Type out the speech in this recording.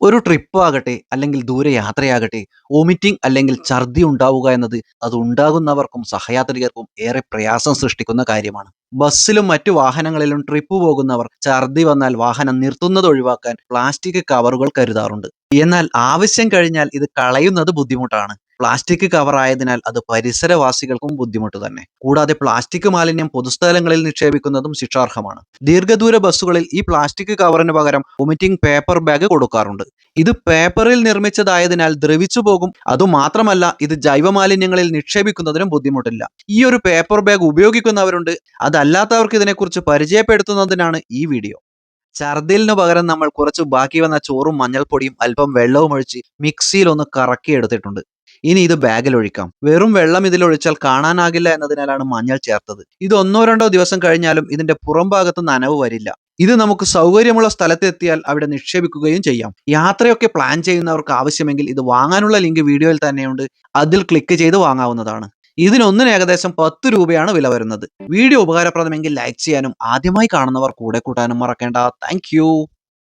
ഒരു ട്രിപ്പ് ആകട്ടെ അല്ലെങ്കിൽ ദൂരെ യാത്രയാകട്ടെ വോമിറ്റിംഗ് അല്ലെങ്കിൽ ഛർദി ഉണ്ടാവുക എന്നത് അത് ഉണ്ടാകുന്നവർക്കും സഹയാത്രികർക്കും ഏറെ പ്രയാസം സൃഷ്ടിക്കുന്ന കാര്യമാണ്. ബസ്സിലും മറ്റു വാഹനങ്ങളിലും ട്രിപ്പ് പോകുന്നവർ ഛർദി വന്നാൽ വാഹനം നിർത്തുന്നത് ഒഴിവാക്കാൻ പ്ലാസ്റ്റിക് കവറുകൾ കരുതാറുണ്ട്. എന്നാൽ ആവശ്യം കഴിഞ്ഞാൽ ഇത് കളയുന്നത് ബുദ്ധിമുട്ടാണ്. പ്ലാസ്റ്റിക് കവർ ആയതിനാൽ അത് പരിസരവാസികൾക്കും ബുദ്ധിമുട്ട് തന്നെ. കൂടാതെ പ്ലാസ്റ്റിക് മാലിന്യം പൊതുസ്ഥലങ്ങളിൽ നിക്ഷേപിക്കുന്നതും ശിക്ഷാർഹമാണ്. ദീർഘദൂര ബസ്സുകളിൽ ഈ പ്ലാസ്റ്റിക് കവറിന് പകരം വൊമിറ്റിംഗ് പേപ്പർ ബാഗ് കൊടുക്കാറുണ്ട്. ഇത് പേപ്പറിൽ നിർമ്മിച്ചതായതിനാൽ ദ്രവിച്ചു പോകും. അതുമാത്രമല്ല ഇത് ജൈവമാലിന്യങ്ങളിൽ നിക്ഷേപിക്കുന്നതിനും ബുദ്ധിമുട്ടില്ല. ഈ ഒരു പേപ്പർ ബാഗ് ഉപയോഗിക്കുന്നവരുണ്ട്. അതല്ലാത്തവർക്ക് ഇതിനെക്കുറിച്ച് പരിചയപ്പെടുത്തുന്നതിനാണ് ഈ വീഡിയോ. ഛർദിലിനു പകരം നമ്മൾ കുറച്ച് ബാക്കി വന്ന ചോറും മഞ്ഞൾപ്പൊടിയും അല്പം വെള്ളവും ഒഴിച്ച് മിക്സിയിൽ ഒന്ന് കറക്കി എടുത്തിട്ടുണ്ട് ഇനി ഇത് ബാഗിൽ ഒഴിക്കാം. വെറും വെള്ളം ഇതിലൊഴിച്ചാൽ കാണാനാകില്ല എന്നതിനാലാണ് മഞ്ഞൾ ചേർത്തത്. ഇത് ഒന്നോ രണ്ടോ ദിവസം കഴിഞ്ഞാലും ഇതിന്റെ പുറം ഭാഗത്ത് നനവ് വരില്ല. ഇത് നമുക്ക് സൗകര്യമുള്ള സ്ഥലത്തെത്തിയാൽ അവിടെ നിക്ഷേപിക്കുകയും ചെയ്യാം. യാത്രയൊക്കെ പ്ലാൻ ചെയ്യുന്നവർക്ക് ആവശ്യമെങ്കിൽ ഇത് വാങ്ങാനുള്ള ലിങ്ക് വീഡിയോയിൽ തന്നെയുണ്ട്. അതിൽ ക്ലിക്ക് ചെയ്ത് വാങ്ങാവുന്നതാണ്. ഇതിനൊന്നിന് ഏകദേശം പത്ത് രൂപയാണ് വില വരുന്നത്. വീഡിയോ ഉപകാരപ്രദമെങ്കിൽ ലൈക്ക് ചെയ്യാനും ആദ്യമായി കാണുന്നവർ കൂടെ കൂട്ടാനും മറക്കേണ്ട. താങ്ക്